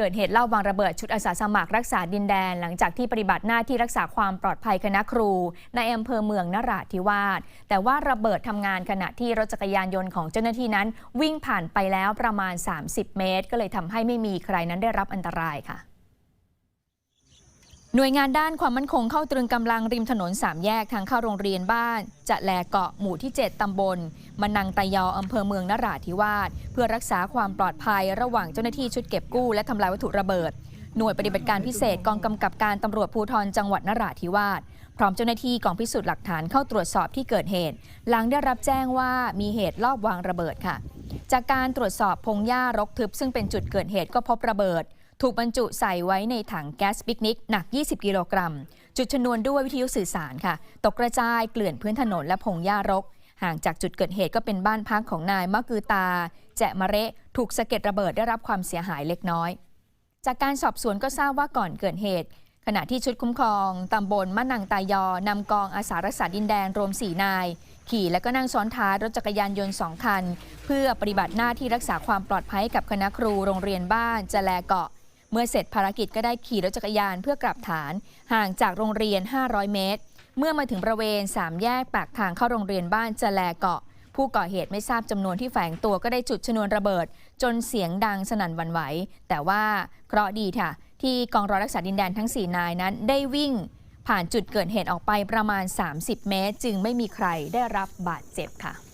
เกิดเหตุเล่าวางระเบิดชุดอาสาสมัครรักษาดินแดน หลังจากที่ปฏิบัติหน้าที่รักษาความปลอดภัยคณะครู ในอำเภอเมืองนราธิวาสแต่ว่าระเบิดทำงานขณะที่รถจักรยานยนต์ของเจ้าหน้าที่นั้น วิ่งผ่านไปแล้วประมาณ 30 เมตร ก็เลยทำให้ไม่มีใครนั้นได้รับอันตรายค่ะ หน่วยงานด้านความมั่นคงเข้าตรึงกำลังริมถนนสามแยกทางเข้าโรงเรียนบ้าน จะแลเกาะหมู่ที่ 7 ตำบลมนังตะยออำเภอเมืองนราธิวาสเพื่อรักษาความปลอดภัยระหว่างเจ้าหน้าที่ชุดเก็บกู้และทำลายวัตถุระเบิด หน่วยปฏิบัติการพิเศษกองกำกับการตำรวจภูธรจังหวัดนราธิวาสพร้อมเจ้าหน้าที่กองพิสูจน์หลักฐานเข้าตรวจสอบที่เกิดเหตุ หลังได้รับแจ้งว่ามีเหตุลอบวางระเบิดค่ะ จากการตรวจสอบพงหญ้ารกทึบซึ่งเป็นจุดเกิดเหตุก็พบระเบิด ถูกบรรจุใส่ไว้ในถังแก๊สปิกนิกหนัก 20 กิโลกรัม จุดชนวนด้วยวิทยุสื่อสารค่ะ ตกกระจายเกลื่อนพื้นถนนและพงหญ้ารก ห่างจากจุดเกิดเหตุก็เป็นบ้านพักของนายมะกือตา แจะมะเระถูกสะเก็ดระเบิดได้รับความเสียหายเล็กน้อย จากการสอบสวนก็ทราบว่าก่อนเกิดเหตุ ขณะที่ชุดคุ้มครองตำบลมะนังตายอนำกองอาสารักษาดินแดนรวม4นายขี่และก็นั่งซ้อนท้ายรถจักรยานยนต์2คัน เพื่อปฏิบัติหน้าที่รักษาความปลอดภัยกับคณะครูโรงเรียนบ้านจะแลเกาะ เมื่อเสร็จภารกิจก็ได้ขี่รถจักรยานเพื่อกลับฐานห่างจากโรงเรียน 500 เมตร เมื่อมาถึงบริเวณ 3 แยกปากทางเข้าโรงเรียนบ้านจะแลเกาะ ผู้ก่อเหตุไม่ทราบจำนวนที่แฝงตัวก็ได้จุดชนวนระเบิด จนเสียงดังสนั่นวันไหว แต่ว่าเคราะห์ดีค่ะ ที่กองร้อยรักษาดินแดนทั้ง 4 นายนั้นได้วิ่ง ผ่านจุดเกิดเหตุออกไปประมาณ 30 เมตร จึงไม่มีใครได้รับบาดเจ็บค่ะ